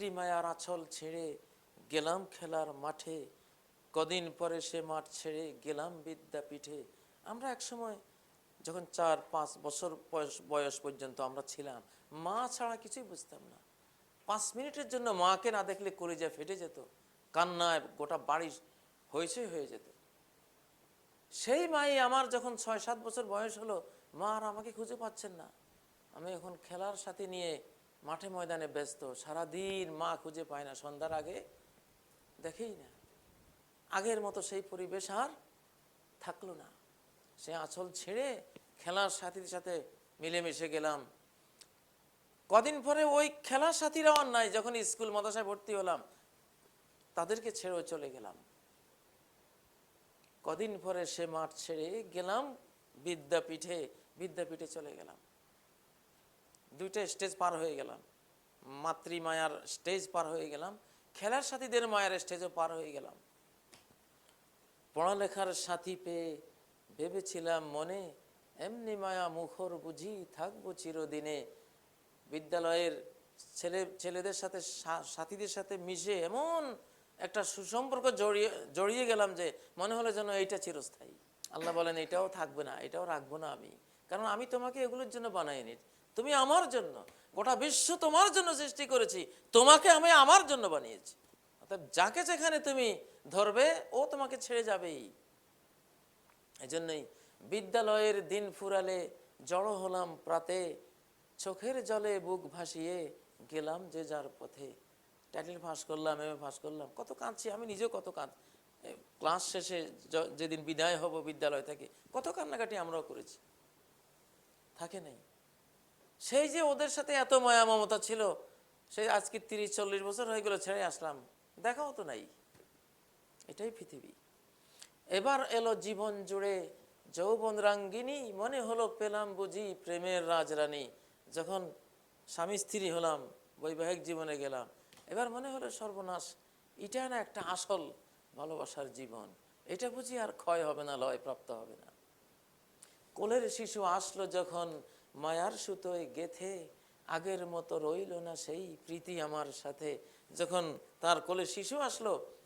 মাতৃমায়ার আঁচল ছেড়ে গেলাম খেলার মাঠে। কদিন পরে সে মাঠ ছেড়ে গেলাম বিদ্যাপীঠে। আমরা একসময় যখন চার, পাঁচ বছর বয়স বয়স পর্যন্ত আমরা ছিলাম, মা ছাড়া কিছুই বুঝতাম না। পাঁচ মিনিটের জন্য মাকে না দেখলে কলিজা ফেটে যেত, কান্নায় গোটা বাড়ি হয়েছে হয়ে যেত। সেই মাই আমার যখন ছয়, সাত বছর বয়স হলো, মা আর আমাকে খুঁজে পাচ্ছেন না। আমি এখন খেলার সাথে নিয়ে মাঠে ময়দানে ব্যস্ত, সারাদিন মা খুঁজে পায় না, সন্ধ্যার আগে দেখেই না। আগের মতো সেই পরিবেশ আর থাকল না। সে আঁচল ছেড়ে খেলার সাথীর সাথে মিলেমিশে গেলাম। কদিন পরে ওই খেলার সাথীরাও আর নাই যখন স্কুল মাদ্রাসায় ভর্তি হলাম, তাদেরকে ছেড়েও চলে গেলাম। কদিন পরে সে মাঠ ছেড়ে গেলাম, বিদ্যাপীঠে বিদ্যাপীঠে চলে গেলাম। দুইটা স্টেজ পার হয়ে গেলাম। মাতৃমায়ার স্টেজ পার হয়ে গেলাম। খেলার সাথীদের মায়ের স্টেজও পার হয়ে গেলাম। পড়ালেখার সাথী পেয়ে ভেবেছিলাম মনে, এমনি মায়া মুখর বুঝি থাকব চিরদিনে। বিদ্যালয়ের ছেলে, ছেলেদের সাথে সাথীদের সাথে মিশে এমন একটা সুসম্পর্ক জড়িয়ে জড়িয়ে গেলাম যে মনে হলো যেন এইটা চিরস্থায়ী। আল্লাহ বলেন, এটাও থাকবে না, এটাও রাখব না আমি। কারণ আমি তোমাকে এগুলোর জন্য বানাইনি। তুমি আমার জন্য, গোটা বিশ্ব তোমার জন্য সৃষ্টি করেছি, তোমাকে আমি আমার জন্য বানিয়েছি। অর্থাৎ যাকে যেখানে তুমি ধরবে, ও তোমাকে ছেড়ে যাবেই। এজন্যই বিদ্যালয়ের দিন ফুরালে জড়ো হলাম প্রাতে, চোখের জলে বুক ভাসিয়ে গেলাম যে যার পথে। টাইটেল ফাঁস করলাম এম এ ফাঁস করলাম, কত কাঁদছি, আমি নিজেও কত কাঁদ ক্লাস শেষে যেদিন বিদায় হব বিদ্যালয় থেকে, কত কান্নাকাটি আমরাও করেছি। থাকে নাই। সেই যে ওদের সাথে এত মায়া মমতা ছিল, সেই আজকে তিরিশ, চল্লিশ বছর হয়ে গেল ছেড়ে আসলাম। দেখাও তো নাই। এটাই পৃথিবী। এবার এলো জীবন জুড়ে যৌবন রাঙ্গিনী, মনে হলো পেলাম বুঝি প্রেমের রাজরানী। যখন স্বামী স্ত্রী হলাম, বৈবাহিক জীবনে গেলাম, এবার মনে হলো সর্বনাশ। এটা না একটা আসল ভালোবাসার জীবন। এটা বুঝি আর ক্ষয় হবে না লয় প্রাপ্ত হবে না। কোলের শিশু আসলো যখন মায়ার সুতোয় গেথে, আগের মতো রইল না সেই প্রীতি আমার সাথে। যখন তার কোলে শিশু আসলো,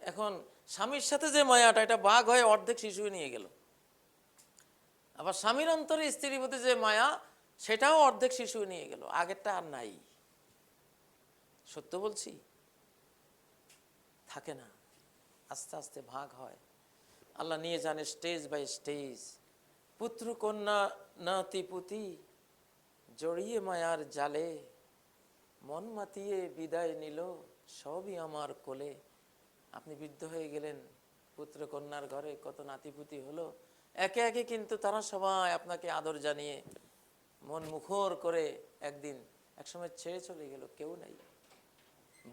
এখন স্বামীর সাথে যে মায়াটা, এটা বাঘ হয়ে অর্ধেক শিশু নিয়ে গেল। আবার স্বামীর অন্তরে স্ত্রীর প্রতি যে মায়া, সেটাও অর্ধেক শিশু নিয়ে গেল। আগেরটা আর নাই। সত্য বলছি? থাকে না। আস্তে আস্তে ভাগ হয়। আল্লাহ নিয়ে জানে স্টেজ বাই স্টেজ। পুত্র কন্যা নাতি পুতি, জড়িয়ে মায়ার জালে, মন মাতিয়ে বিদায় নিল, সবই আমার কোলে। আপনি বৃদ্ধ হয়ে গেলেন, পুত্র কন্যার ঘরে কত নাতিপুতি হলো। একে একে কিন্তু তারা সবাই আপনাকে আদর জানিয়ে মন মুখর করে একদিন একসময় ছেড়ে চলে গেল, কেউ নাই।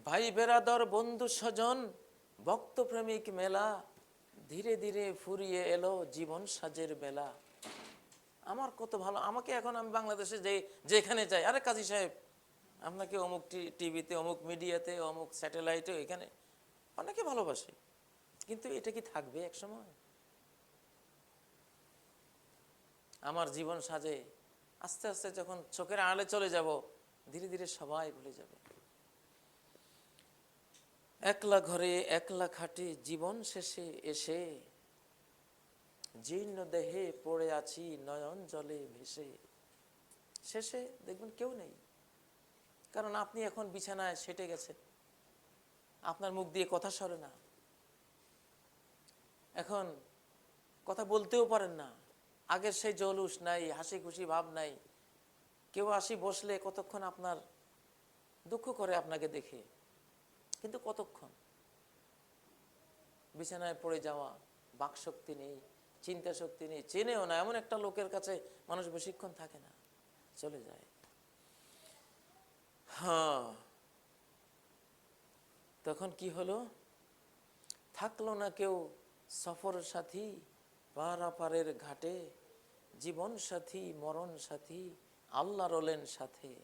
ভাই বেরাদর বন্ধু স্বজন ভক্ত প্রেমিক মেলা ধীরে ধীরে ফুরিয়ে এলো জীবন সাজের বেলা। আমার কত ভালো, আমাকে এখন আমি বাংলাদেশে যে যেখানে যাই, আরে কাজী সাহেব, আপনাকে অমুক টিভিতে, অমুক মিডিয়াতে, অমুক স্যাটেলাইটে এখানে অনেকে ভালোবাসে। কিন্তু এটা কি থাকবে এক সময় আমার জীবন সাজে আস্তে আস্তে যখন চোখের আড়ালে চলে যাব, ধীরে ধীরে সবাই ভুলে যাবে। একলা ঘরে একলা খাটে জীবন শেষে এসে, জীর্ণ দেহে পড়ে আছি নয়ন জলে ভেসে। শেষে দেখবেন কেউ নেই, কারণ আপনি এখন বিছানায় সেটে গেছেন। আপনার মুখ দিয়ে কথা সরে না। এখন কথা বলতেও পারেন না। আগের সেই জলুস নাই হাসি খুশি ভাব নাই। কেউ আসি বসলে কতক্ষণ আপনার দুঃখ করে আপনাকে দেখে। কিন্তু কতক্ষণ? বিছানায় পড়ে যাওয়া, বাকশক্তি নেই চিন্তা শক্তি নেই, চেনেও না, এমন একটা লোকের কাছে মানুষ বেশিক্ষণ থাকে না, চলে যায়। হ্যাঁ। তখন কি হলো? থাকল না কেউ সফর সাথী পারাপারের ঘাটে জীবন সাথী মরণ সাথী আল্লাহ রলেন সাথে।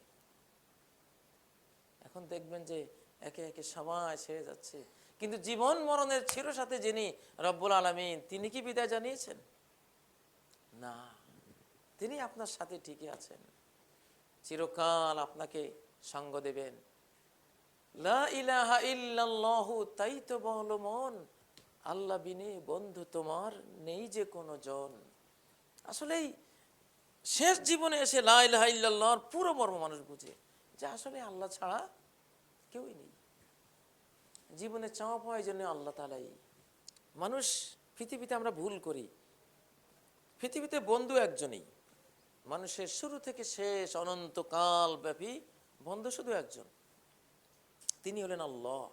এখন দেখবেন যে একে একে সবাই ছেড়ে যাচ্ছে। কিন্তু জীবন মরণের ছিল সাথে যিনি রব্বুল আলমিন, তিনি কি বিদায় জানিয়েছেন? না। তিনি আপনার সাথে ঠিকই আছেন। চিরকাল আপনাকে সঙ্গ দেবেন। তাই তো বলো মন, আল্লাহ বিনে বন্ধু তোমার নেই যে কোনো জন। আসলেই শেষ জীবনে এসে লা ইলাহা ইল্লাল্লাহর পুরো মর্ম মানুষ বুঝে যে আসলে আল্লাহ ছাড়া কেউই নেই। জীবনে চাওয়া পাওয়ার জন্য আল্লাহ তালাই মানুষ পৃথিবীতে আমরা ভুল করি। পৃথিবীতে বন্ধু একজনই। মানুষের শুরু থেকে শেষ অনন্তকাল ব্যাপী বন্ধু শুধু একজন। তিনি হলেন আল্লাহ।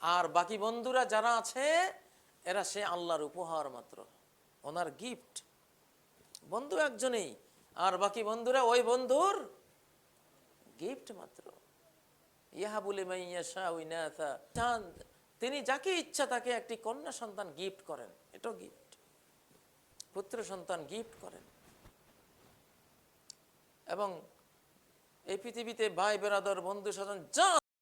আর বাকি বন্ধুরা যারা আছে, এরা সে আল্লাহর উপহার মাত্র। ওনার গিফট বন্ধু একজনেই। আর বাকি বন্ধুরা ওই বন্ধুর গিফট মাত্র। তিনি যাকে ইচ্ছা তাকে একটি কন্যা সন্তান গিফট করেন। এটাও গিফট। পুত্র সন্তান গিফট করেন। এবং এই পৃথিবীতে ভাই, বেরাদর, বন্ধু, স্বজন, যা